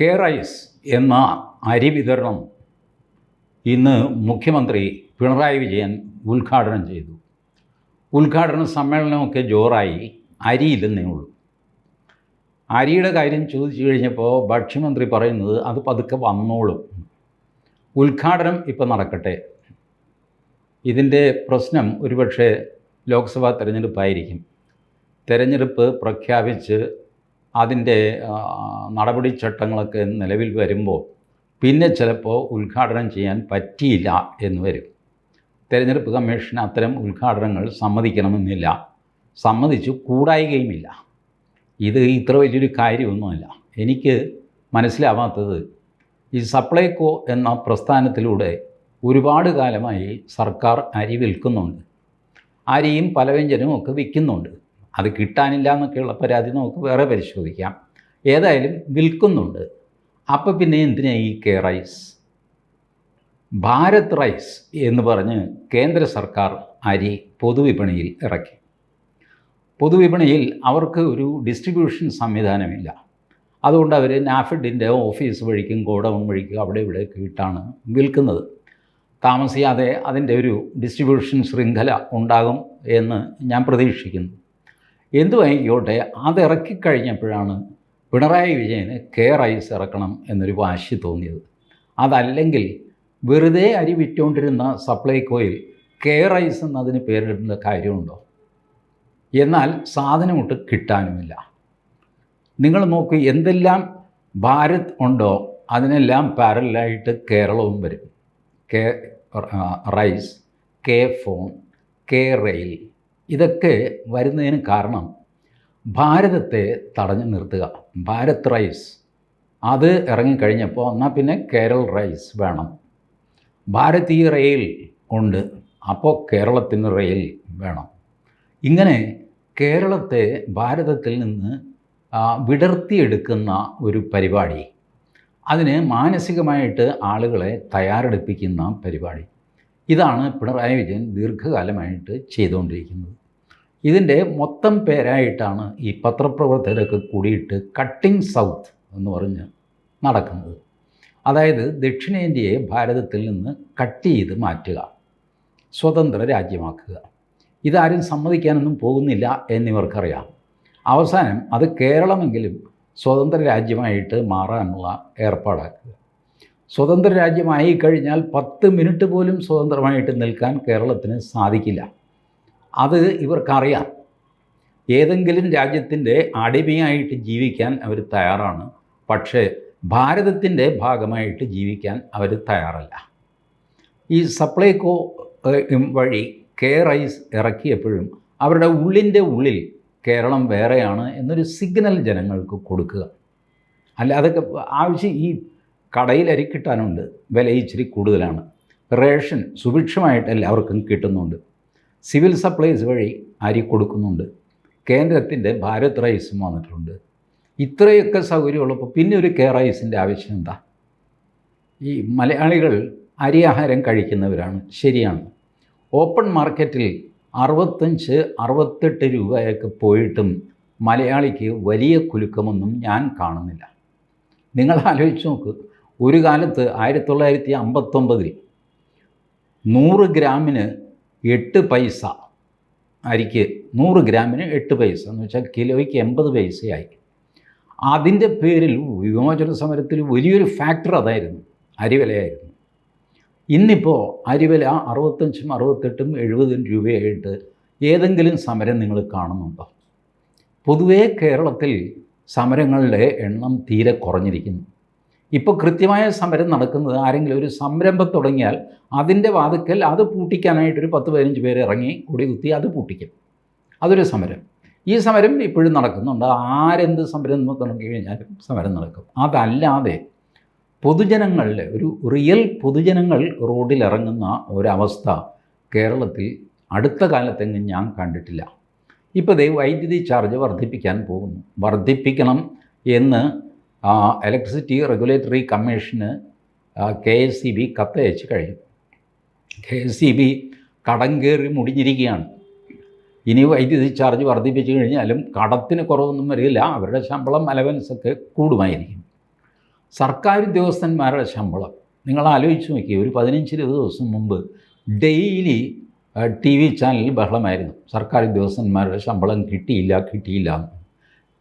K rice എന്ന അരി വിതരണം ഇന്ന് മുഖ്യമന്ത്രി പിണറായി വിജയൻ ഉദ്ഘാടനം ചെയ്തു. ഉദ്ഘാടന സമ്മേളനമൊക്കെ ജോറായി അരിയില്ലെന്നേ ഉള്ളൂ. അരിയുടെ കാര്യം ചോദിച്ചു കഴിഞ്ഞപ്പോൾ ഭക്ഷ്യമന്ത്രി പറയുന്നത് അത് പതുക്കെ വന്നോളും. ഉദ്ഘാടനം ഇപ്പം നടക്കട്ടെ. ഇതിന്റെ പ്രശ്നം ഒരുപക്ഷെ ലോക്സഭാ തിരഞ്ഞെടുപ്പായിരിക്കും. തിരഞ്ഞെടുപ്പ് പ്രഖ്യാപിച്ച് അതിന്റെ നടപടി നടപടിച്ചട്ടങ്ങളൊക്കെ നിലവിൽ വരുമ്പോൾ പിന്നെ ചിലപ്പോൾ ഉദ്ഘാടനം ചെയ്യാൻ പറ്റിയില്ല എന്ന് വരും. തെരഞ്ഞെടുപ്പ് കമ്മീഷൻ അത്തരം ഉദ്ഘാടനങ്ങൾ സമ്മതിക്കണമെന്നില്ല. സമ്മതിച്ചു കൂടായികയുമില്ല. ഇത് ഇത്ര വലിയൊരു കാര്യമൊന്നുമല്ല. എനിക്ക് മനസ്സിലാവാത്തത് ഈ സപ്ലൈകോ എന്ന പ്രസ്ഥാനത്തിലൂടെ ഒരുപാട് കാലമായി സർക്കാർ അരി വിൽക്കുന്നുണ്ട്. അരിയും പലവ്യഞ്ജനവും ഒക്കെ വിൽക്കുന്നുണ്ട്. അത് കിട്ടാനില്ല എന്നൊക്കെയുള്ള പരാതി നമുക്ക് വേറെ പരിശോധിക്കാം. ഏതായാലും വിൽക്കുന്നുണ്ട്. അപ്പോൾ പിന്നെ എന്തിനാ ഈ കെ റൈസ്? ഭാരത് റൈസ് എന്ന് പറഞ്ഞ് കേന്ദ്ര സർക്കാർ അരി പൊതുവിപണിയിൽ ഇറക്കി. പൊതുവിപണിയിൽ അവർക്ക് ഒരു ഡിസ്ട്രിബ്യൂഷൻ സംവിധാനമില്ല. അതുകൊണ്ട് അവർ നാഫിഡിന്റെ ഓഫീസ് വഴിക്കും ഗോഡൗൺ വഴിക്കും അവിടെ ഇവിടെ ഇട്ടാണ് വിൽക്കുന്നത്. താമസിയാതെ അതിന്റെ ഒരു ഡിസ്ട്രിബ്യൂഷൻ ശൃംഖല ഉണ്ടാകും എന്ന് ഞാൻ പ്രതീക്ഷിക്കുന്നു. എന്തുമായിക്കോട്ടെ അത് ഇറക്കിക്കഴിഞ്ഞപ്പോഴാണ് പിണറായി വിജയന് കെ ഐസ് ഇറക്കണം എന്നൊരു വാശി തോന്നിയത്. അതല്ലെങ്കിൽ വെറുതെ അരി വിറ്റുകൊണ്ടിരുന്ന സപ്ലൈകോയിൽ കെ റൈസ് എന്നതിന് പേരിടേണ്ട കാര്യമുണ്ടോ? എന്നാൽ സാധനമൊട്ട് കിട്ടാനുമില്ല. നിങ്ങൾ നോക്കൂ എന്തെല്ലാം ഭാരത് ഉണ്ടോ അതിനെല്ലാം പാരലായിട്ട് കേരളവും വരും. K rice K phone K rail ഇതൊക്കെ വരുന്നതിന് കാരണം ഭാരതത്തെ തടഞ്ഞു നിർത്തുക. ഭാരത് റൈസ്. അത് ഇറങ്ങിക്കഴിഞ്ഞപ്പോൾ എന്നാൽ പിന്നെ കേരൾ റൈസ് വേണം. ഭാരതീയ റെയിൽ ഉണ്ട്. അപ്പോൾ കേരളത്തിന് റെയിൽ വേണം. ഇങ്ങനെ കേരളത്തെ ഭാരതത്തിൽ നിന്ന് വിടർത്തിയെടുക്കുന്ന ഒരു പരിപാടി. അതിന് മാനസികമായിട്ട് ആളുകളെ തയ്യാറെടുപ്പിക്കുന്ന പരിപാടി. ഇതാണ് പിണറായി വിജയൻ ദീർഘകാലമായിട്ട് ചെയ്തുകൊണ്ടിരിക്കുന്നത്. ഇതിന്റെ മൊത്തം പേരായിട്ടാണ് ഈ പത്രപ്രവർത്തകരൊക്കെ കൂടിയിട്ട് കട്ടിംഗ് സൗത്ത് എന്ന് പറഞ്ഞ് നടക്കുന്നത്. അതായത് ദക്ഷിണേന്ത്യയെ ഭാരതത്തിൽ നിന്ന് കട്ട് ചെയ്ത് മാറ്റുക സ്വതന്ത്ര രാജ്യമാക്കുക. ഇതാരും സമ്മതിക്കാനൊന്നും പോകുന്നില്ല എന്നിവർക്കറിയാം. അവസാനം അത് കേരളമെങ്കിലും സ്വതന്ത്ര രാജ്യമായിട്ട് മാറാനുള്ള ഏർപ്പാടാക്കുക. സ്വതന്ത്ര രാജ്യമായി കഴിഞ്ഞാൽ പത്ത് മിനിറ്റ് പോലും സ്വതന്ത്രമായിട്ട് നിൽക്കാൻ കേരളത്തിന് സാധിക്കില്ല. അത് ഇവർക്കറിയാം. ഏതെങ്കിലും രാജ്യത്തിന്റെ അടിമയായിട്ട് ജീവിക്കാൻ അവർ തയ്യാറാണ്. പക്ഷേ ഭാരതത്തിന്റെ ഭാഗമായിട്ട് ജീവിക്കാൻ അവർ തയ്യാറല്ല. ഈ സപ്ലൈകോ വഴി കെയർ ഐസ് ഇറക്കിയപ്പോഴും അവരുടെ ഉള്ളിന്റെ ഉള്ളിൽ കേരളം വേറെയാണ് എന്നൊരു സിഗ്നൽ ജനങ്ങൾക്ക് കൊടുക്കുക. അല്ല അതൊക്കെ ആവശ്യം ഈ കടയിൽ അരി കിട്ടാനുണ്ട്. വില ഇച്ചിരി കൂടുതലാണ്. റേഷൻ സുഭിക്ഷമായിട്ട് എല്ലാവർക്കും കിട്ടുന്നുണ്ട്. സിവിൽ സപ്ലൈസ് വഴി അരി കൊടുക്കുന്നുണ്ട്. കേന്ദ്രത്തിന്റെ ഭാരത് റൈസും വന്നിട്ടുണ്ട്. ഇത്രയൊക്കെ സൗകര്യമുള്ളപ്പോൾ പിന്നെ ഒരു കെ റൈസിന്റെ ആവശ്യം എന്താ? ഈ മലയാളികൾ അരി ആഹാരം കഴിക്കുന്നവരാണ്. ശരിയാണ്. ഓപ്പൺ മാർക്കറ്റിൽ അറുപത്തഞ്ച് അറുപത്തെട്ട് രൂപയൊക്കെ പോയിട്ടും മലയാളിക്ക് വലിയ കുലുക്കമൊന്നും ഞാൻ കാണുന്നില്ല. നിങ്ങൾ ആലോചിച്ച് നോക്ക്. ഒരു കാലത്ത് ആയിരത്തി തൊള്ളായിരത്തി അമ്പത്തൊമ്പതിൽ നൂറ് ഗ്രാമിന് എട്ട് പൈസ അരിക്ക് നൂറ് ഗ്രാമിന് എട്ട് പൈസ എന്ന് വെച്ചാൽ കിലോയ്ക്ക് എൺപത് പൈസയായി. അതിന്റെ പേരിൽ വിമോചന സമരത്തിൽ വലിയൊരു ഫാക്ടർ അതായിരുന്നു അരിവിലയായിരുന്നു. ഇന്നിപ്പോൾ അരിവില അറുപത്തഞ്ചും അറുപത്തെട്ടും എഴുപതും രൂപയായിട്ട് ഏതെങ്കിലും സമരം നിങ്ങൾ കാണുന്നുണ്ടോ? പൊതുവേ കേരളത്തിൽ സമരങ്ങളുടെ എണ്ണം തീരെ കുറഞ്ഞിരിക്കുന്നു. ഇപ്പോൾ കൃത്യമായ സമരം നടക്കുന്നത് ആരെങ്കിലും ഒരു സംരംഭം തുടങ്ങിയാൽ അതിന്റെ വാതുക്കൽ അത് പൂട്ടിക്കാനായിട്ടൊരു പത്ത് പതിനഞ്ച് പേര് ഇറങ്ങി കൊടി കുത്തി അത് പൂട്ടിക്കും. അതൊരു സമരം. ഈ സമരം ഇപ്പോഴും നടക്കുന്നുണ്ട്. ആരെന്ത് സമരം തുടങ്ങി കഴിഞ്ഞാലും സമരം നടക്കും. അതല്ലാതെ പൊതുജനങ്ങളിൽ ഒരു റിയൽ പൊതുജനങ്ങൾ റോഡിലിറങ്ങുന്ന ഒരവസ്ഥ കേരളത്തിൽ അടുത്ത കാലത്തെങ്ങും ഞാൻ കണ്ടിട്ടില്ല. ഇപ്പോൾ ദേ വൈദ്യുതി ചാർജ് വർദ്ധിപ്പിക്കാൻ പോകുന്നു. വർദ്ധിപ്പിക്കണം എന്ന് ഇലക്ട്രിസിറ്റി റെഗുലേറ്ററി കമ്മീഷന് കെ എസ് സി ബി കത്തയച്ച് കഴിഞ്ഞു. കെ എസ് സി ബി കടം കയറി മുടിഞ്ഞിരിക്കുകയാണ്. ഇനി വൈദ്യുതി ചാർജ് വർദ്ധിപ്പിച്ചു കഴിഞ്ഞാലും കടത്തിന് കുറവൊന്നും വരില്ല. അവരുടെ ശമ്പളം അലവൻസൊക്കെ കൂടുമായിരിക്കും. സർക്കാർ ഉദ്യോഗസ്ഥന്മാരുടെ ശമ്പളം. നിങ്ങൾ ആലോചിച്ച് നോക്കി ഒരു പതിനഞ്ച് ഇരുപത് ദിവസം മുമ്പ് ഡെയിലി ടി വി ചാനലിൽ ബഹളമായിരുന്നു. സർക്കാർ ഉദ്യോഗസ്ഥന്മാരുടെ ശമ്പളം കിട്ടിയില്ല കിട്ടിയില്ല.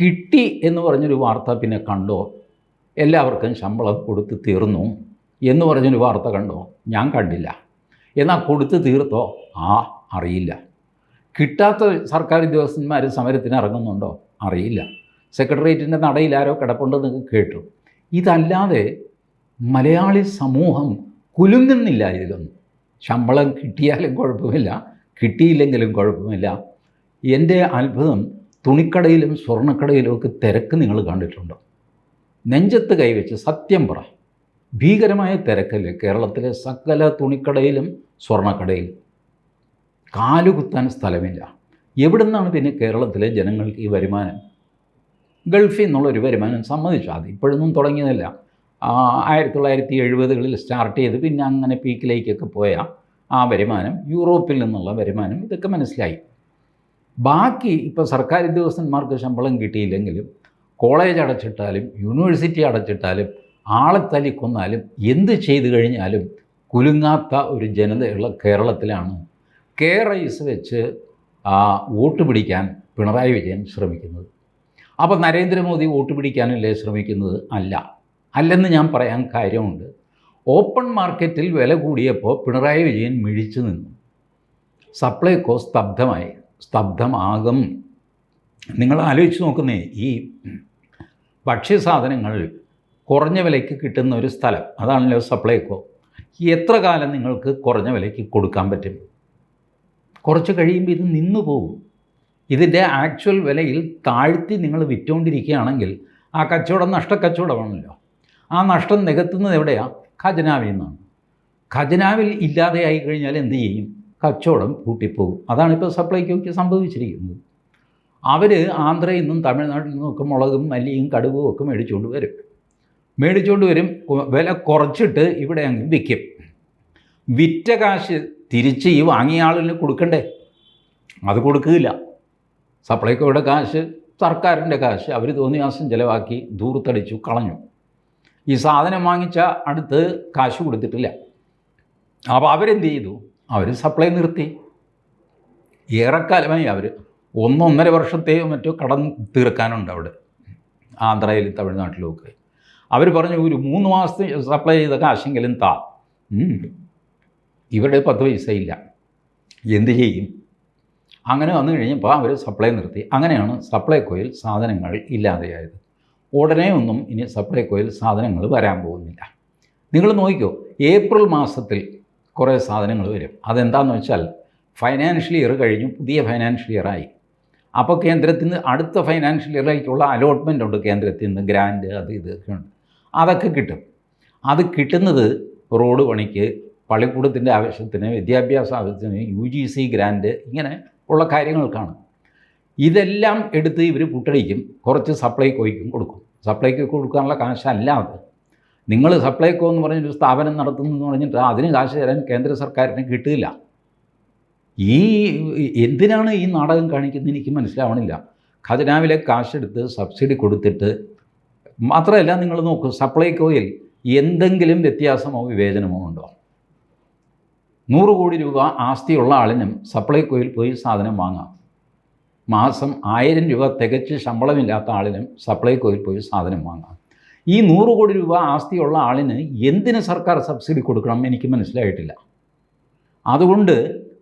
കിട്ടി എന്ന് പറഞ്ഞൊരു വാർത്ത പിന്നെ കണ്ടോ? എല്ലാവർക്കും ശമ്പളം കൊടുത്ത് തീർന്നു എന്ന് പറഞ്ഞൊരു വാർത്ത കണ്ടോ? ഞാൻ കണ്ടില്ല. എന്നാൽ കൊടുത്ത് തീർത്തോ? ആ അറിയില്ല. കിട്ടാത്ത സർക്കാർ ഉദ്യോഗസ്ഥന്മാർ സമരത്തിന് ഇറങ്ങുന്നുണ്ടോ? അറിയില്ല. സെക്രട്ടേറിയറ്റിന്റെ നടയിൽ ആരോ കിടപ്പുണ്ടെന്ന് കേട്ടു. ഇതല്ലാതെ മലയാളി സമൂഹം കുലുങ്ങുന്നില്ല ഇതിലൊന്നും. ശമ്പളം കിട്ടിയാലും കുഴപ്പമില്ല കിട്ടിയില്ലെങ്കിലും കുഴപ്പമില്ല. എന്റെ അത്ഭുതം തുണിക്കടയിലും സ്വർണക്കടയിലും ഒക്കെ തിരക്ക് നിങ്ങൾ കണ്ടിട്ടുണ്ടോ. നെഞ്ചത്ത് കൈവച്ച് സത്യം പറ. ഭീകരമായ തിരക്കല്ലേ കേരളത്തിലെ സകല തുണിക്കടയിലും സ്വർണക്കടയിലും കാലുകുത്താൻ സ്ഥലമില്ല. എവിടെ നിന്നാണ് പിന്നെ കേരളത്തിലെ ജനങ്ങൾക്ക് ഈ വരുമാനം? ഗൾഫിൽ നിന്നുള്ളൊരു വരുമാനം സമ്മതിച്ചു. അത് ഇപ്പോഴൊന്നും തുടങ്ങിയതല്ല. ആയിരത്തി തൊള്ളായിരത്തി എഴുപതുകളിൽ സ്റ്റാർട്ട് ചെയ്ത് പിന്നെ അങ്ങനെ പീക്കിലേക്കൊക്കെ പോയ ആ വരുമാനം യൂറോപ്പിൽ നിന്നുള്ള വരുമാനം ഇതൊക്കെ മനസ്സിലായി. ബാക്കി ഇപ്പോൾ സർക്കാർ ഉദ്യോഗസ്ഥന്മാർക്ക് ശമ്പളം കിട്ടിയില്ലെങ്കിലും കോളേജ് അടച്ചിട്ടാലും യൂണിവേഴ്സിറ്റി അടച്ചിട്ടാലും ആളെ തല്ലിക്കൊന്നാലും എന്ത് ചെയ്തു കഴിഞ്ഞാലും കുലുങ്ങാത്ത ഒരു ജനതയുള്ള കേരളത്തിലാണ് കെ റൈസ് വെച്ച് വോട്ട് പിടിക്കാൻ പിണറായി വിജയൻ ശ്രമിക്കുന്നത്. അപ്പോൾ നരേന്ദ്രമോദി വോട്ട് പിടിക്കാനല്ലേ ശ്രമിക്കുന്നത്? അല്ല. അല്ലെന്ന് ഞാൻ പറയാൻ കാര്യമുണ്ട്. ഓപ്പൺ മാർക്കറ്റിൽ വില കൂടിയപ്പോൾ പിണറായി വിജയൻ മിഴിച്ചു നിന്നു. സപ്ലൈകോ സ്തബ്ധമായി. സ്തബ്ധമാകും. നിങ്ങൾ ആലോചിച്ച് നോക്കുന്നേ ഈ ഭക്ഷ്യസാധനങ്ങൾ കുറഞ്ഞ വിലയ്ക്ക് കിട്ടുന്ന ഒരു സ്ഥലം അതാണല്ലോ സപ്ലൈകോ. എത്ര കാലം നിങ്ങൾക്ക് കുറഞ്ഞ വിലയ്ക്ക് കൊടുക്കാൻ പറ്റും? കുറച്ച് കഴിയുമ്പോൾ ഇത് നിന്നു പോകും. ഇതിന്റെ ആക്ച്വൽ വിലയിൽ താഴ്ത്തി നിങ്ങൾ വിറ്റുകൊണ്ടിരിക്കുകയാണെങ്കിൽ ആ കച്ചവടം നഷ്ടക്കച്ചവടമാണല്ലോ. ആ നഷ്ടം നികത്തുന്നത് എവിടെയാണ് ഖജനാവിൽ നിന്നാണ്. ഖജനാവിൽ ഇല്ലാതെയായി കഴിഞ്ഞാൽ എന്ത് ചെയ്യും? കച്ചവടം കൂട്ടിപ്പോകും അതാണിപ്പോൾ സപ്ലൈക്കോയ്ക്ക് സംഭവിച്ചിരിക്കുന്നത്. അവർ ആന്ധ്രയിൽ നിന്നും തമിഴ്നാട്ടിൽ നിന്നൊക്കെ മുളകും മല്ലിയും കടുകും ഒക്കെ മേടിച്ചുകൊണ്ട് വരും. മേടിച്ചുകൊണ്ട് വരും. വില കുറച്ചിട്ട് ഇവിടെ അങ്ങ് വിൽക്കും. വിറ്റ കാശ് തിരിച്ച് ഈ വാങ്ങിയ ആളിന് കൊടുക്കണ്ടേ? അത് കൊടുക്കില്ല സപ്ലൈക്കോയുടെ കാശ് സർക്കാരിന്റെ കാശ്. അവർ തോന്നിയാസം ചിലവാക്കി ദൂർത്തടിച്ചു കളഞ്ഞു. ഈ സാധനം വാങ്ങിച്ച അടുത്ത് കാശ് കൊടുത്തിട്ടില്ല. അപ്പോൾ അവരെന്ത് ചെയ്തു? അവർ സപ്ലൈ നിർത്തി. ഏറെക്കാലമായി അവർ ഒന്നൊന്നര വർഷത്തെയോ മറ്റോ കടം തീർക്കാനുണ്ട് അവിടെ. ആന്ധ്രയിലും തമിഴ്നാട്ടിലും ഒക്കെ അവർ പറഞ്ഞു ഒരു മൂന്ന് മാസത്തെ സപ്ലൈ ചെയ്ത കാശെങ്കിലും താ. ഇവരുടെ പത്ത് പൈസയില്ല. എന്ത് ചെയ്യും? അങ്ങനെ വന്നു കഴിഞ്ഞപ്പോൾ അവർ സപ്ലൈ നിർത്തി. അങ്ങനെയാണ് സപ്ലൈകോയിൽ സാധനങ്ങൾ ഇല്ലാതെയായത്. ഉടനെ ഒന്നും ഇനി സപ്ലൈകോയിൽ സാധനങ്ങൾ വരാൻ പോകുന്നില്ല. നിങ്ങൾ നോക്കിക്കോ ഏപ്രിൽ മാസത്തിൽ കുറേ സാധനങ്ങൾ വരും. അതെന്താണെന്ന് വെച്ചാൽ ഫൈനാൻഷ്യൽ ഇയർ കഴിഞ്ഞു പുതിയ ഫൈനാൻഷ്യൽ ഇയറായി അപ്പോൾ കേന്ദ്രത്തിൽ നിന്ന് അടുത്ത ഫൈനാൻഷ്യൽ ഇയറിലേക്കുള്ള അലോട്ട്മെന്റ് ഉണ്ട് കേന്ദ്രത്തിൽ നിന്ന് ഗ്രാൻഡ് അത് ഇതൊക്കെ ഉണ്ട്. അതൊക്കെ കിട്ടും. അത് കിട്ടുന്നത് റോഡ് പണിക്ക് പള്ളിക്കൂടത്തിന്റെ ആവശ്യത്തിന് വിദ്യാഭ്യാസ ആവശ്യത്തിന് യു ജി സി ഗ്രാൻഡ് ഇങ്ങനെ ഉള്ള കാര്യങ്ങൾക്കാണ്. ഇതെല്ലാം എടുത്ത് ഇവർ പുട്ടടിക്കും കുറച്ച് സപ്ലൈ സപ്ലൈകോയ്ക്കും കൊടുക്കും. സപ്ലൈക്ക് കൊടുക്കാനുള്ള കാശല്ലാതെ നിങ്ങൾ സപ്ലൈകോ എന്ന് പറഞ്ഞൊരു സ്ഥാപനം നടത്തുന്നു എന്ന് പറഞ്ഞിട്ട് അതിന് കാശ് തരാൻ കേന്ദ്ര സർക്കാരിന് കിട്ടില്ല ഈ എന്തിനാണ് ഈ നാടകം കാണിക്കുന്നത് എനിക്ക് മനസ്സിലാവണില്ല. ഖജനാവിലെ കാശെടുത്ത് സബ്സിഡി കൊടുത്തിട്ട് മാത്രമല്ല നിങ്ങൾ നോക്കൂ സപ്ലൈകോയിൽ എന്തെങ്കിലും വ്യത്യാസമോ വിവേചനമോ ഉണ്ടോ? നൂറ് കോടി രൂപ ആസ്തിയുള്ള ആളിനും സപ്ലൈകോയിൽ പോയി സാധനം വാങ്ങാം. മാസം ആയിരം രൂപ തികച്ച് ശമ്പളമില്ലാത്ത ആളിനും സപ്ലൈകോയിൽ പോയി സാധനം വാങ്ങാം. ഈ നൂറ് കോടി രൂപ ആസ്തിയുള്ള ആളിന് എന്തിന് സർക്കാർ സബ്സിഡി കൊടുക്കണം എനിക്ക് മനസ്സിലായിട്ടില്ല. അതുകൊണ്ട്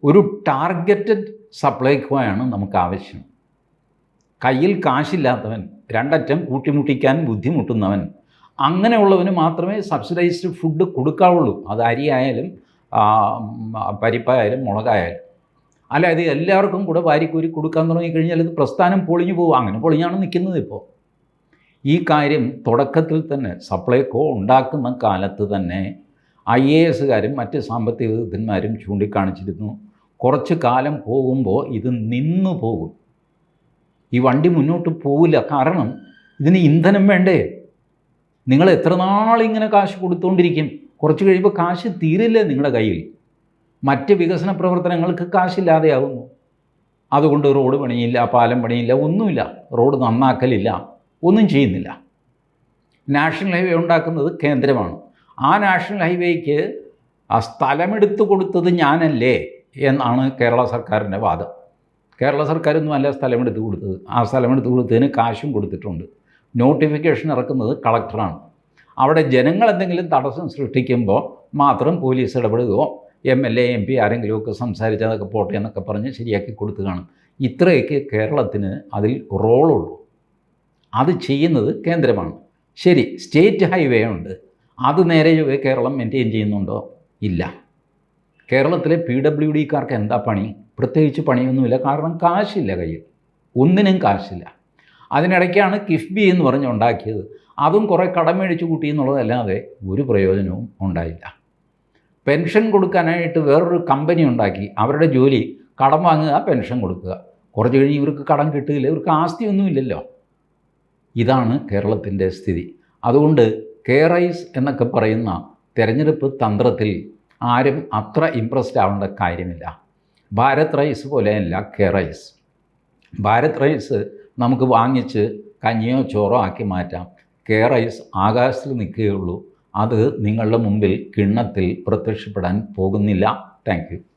ഒരു ടാർഗറ്റഡ് സപ്ലൈക്കോയാണ് നമുക്ക് ആവശ്യം. കയ്യിൽ കാശില്ലാത്തവൻ രണ്ടറ്റം കൂട്ടിമുട്ടിക്കാൻ ബുദ്ധിമുട്ടുന്നവൻ അങ്ങനെയുള്ളവന് മാത്രമേ സബ്സിഡൈസ്ഡ് ഫുഡ് കൊടുക്കാവുള്ളൂ. അത് അരിയായാലും പരിപ്പായാലും മുളകായാലും. അല്ല എല്ലാവർക്കും കൂടെ വാരിക്കൂരി കൊടുക്കാൻ തുടങ്ങിക്കഴിഞ്ഞാൽ ഇത് പ്രസ്ഥാനം പൊളിഞ്ഞു പോകും അങ്ങനെ പൊളിഞ്ഞാണ് നിൽക്കുന്നത് ഇപ്പോൾ. ഈ കാര്യം തുടക്കത്തിൽ തന്നെ സപ്ലൈകോ ഉണ്ടാക്കുന്ന കാലത്ത് തന്നെ ഐ എ എസുകാരും മറ്റ് സാമ്പത്തിക വിദഗ്ധന്മാരും ചൂണ്ടിക്കാണിച്ചിരുന്നു. കുറച്ച് കാലം പോകുമ്പോൾ ഇത് നിന്നു പോകും. ഈ വണ്ടി മുന്നോട്ട് പോവില്ല. കാരണം ഇതിന് ഇന്ധനം വേണ്ടേ? നിങ്ങൾ എത്ര നാളിങ്ങനെ കാശ് കൊടുത്തുകൊണ്ടിരിക്കും കുറച്ച് കഴിയുമ്പോൾ കാശ് തീരില്ലേ നിങ്ങളുടെ കയ്യിൽ? മറ്റ് വികസന പ്രവർത്തനങ്ങൾക്ക് കാശില്ലാതെയാവുന്നു. അതുകൊണ്ട് റോഡ് പണിയില്ല പാലം പണിയില്ല ഒന്നുമില്ല. റോഡ് നന്നാക്കലില്ല. ഒന്നും ചെയ്യുന്നില്ല. നാഷണൽ ഹൈവേ ഉണ്ടാക്കുന്നത് കേന്ദ്രമാണ്. ആ നാഷണൽ ഹൈവേക്ക് ആ സ്ഥലമെടുത്തു കൊടുത്തത് ഞാനല്ലേ എന്നാണ് കേരള സർക്കാരിന്റെ വാദം. കേരള സർക്കാരൊന്നും അല്ല സ്ഥലമെടുത്ത് കൊടുത്തത്. ആ സ്ഥലമെടുത്ത് കൊടുത്തതിന് കാശും കൊടുത്തിട്ടുണ്ട്. നോട്ടിഫിക്കേഷൻ ഇറക്കുന്നത് കളക്ടറാണ്. അവിടെ ജനങ്ങൾ എന്തെങ്കിലും തടസ്സം സൃഷ്ടിക്കുമ്പോൾ മാത്രം police ഇടപെടുകയോ M L A M P ആരെങ്കിലുമൊക്കെ സംസാരിച്ചതൊക്കെ പോട്ടെ എന്നൊക്കെ പറഞ്ഞ് ശരിയാക്കി കൊടുത്തു കാണും. ഇത്രയൊക്കെ കേരളത്തിന് അതിൽ റോളുള്ളൂ. അത് ചെയ്യുന്നത് കേന്ദ്രമാണ്. ശരി സ്റ്റേറ്റ് ഹൈവേ ഉണ്ട്. അത് നേരെ കേരളം മെയിന്റെയിൻ ചെയ്യുന്നുണ്ടോ? ഇല്ല. കേരളത്തിലെ പി ഡബ്ല്യു ഡിക്കാർക്ക് എന്താ പണി? പ്രത്യേകിച്ച് പണിയൊന്നുമില്ല. കാരണം കാശില്ല കയ്യിൽ. ഒന്നിനും കാശില്ല. അതിനിടയ്ക്കാണ് കിഫ്ബി എന്ന് പറഞ്ഞ് ഉണ്ടാക്കിയത്. അതും കുറേ കടം മേടിച്ച് കൂട്ടി എന്നുള്ളതല്ലാതെ ഒരു പ്രയോജനവും ഉണ്ടായില്ല. പെൻഷൻ കൊടുക്കാനായിട്ട് വേറൊരു കമ്പനി ഉണ്ടാക്കി. അവരുടെ ജോലി കടം വാങ്ങുക പെൻഷൻ കൊടുക്കുക. കുറച്ച് കഴിഞ്ഞ് ഇവർക്ക് കടം കിട്ടുകയില്ല. ഇവർക്ക് ആസ്തിയൊന്നുമില്ലല്ലോ. ഇതാണ് കേരളത്തിന്റെ സ്ഥിതി. അതുകൊണ്ട് കെയറൈസ് എന്നൊക്കെ പറയുന്ന തിരഞ്ഞെടുപ്പ് തന്ത്രത്തിൽ ആരും അത്ര ഇമ്പ്രസ്ഡ് ആവേണ്ട കാര്യമില്ല. ഭാരത് റൈസ് പോലെയല്ല കെയറൈസ് ഭാരത് റൈസ് നമുക്ക് വാങ്ങിച്ച് കഞ്ഞിയോ ചോറോ ആക്കി മാറ്റാം. കെയറൈസ് ആകാശത്തിൽ നിൽക്കുകയുള്ളൂ. അത് നിങ്ങളുടെ മുമ്പിൽ കിണ്ണത്തിൽ പ്രത്യക്ഷപ്പെടാൻ പോകുന്നില്ല. താങ്ക്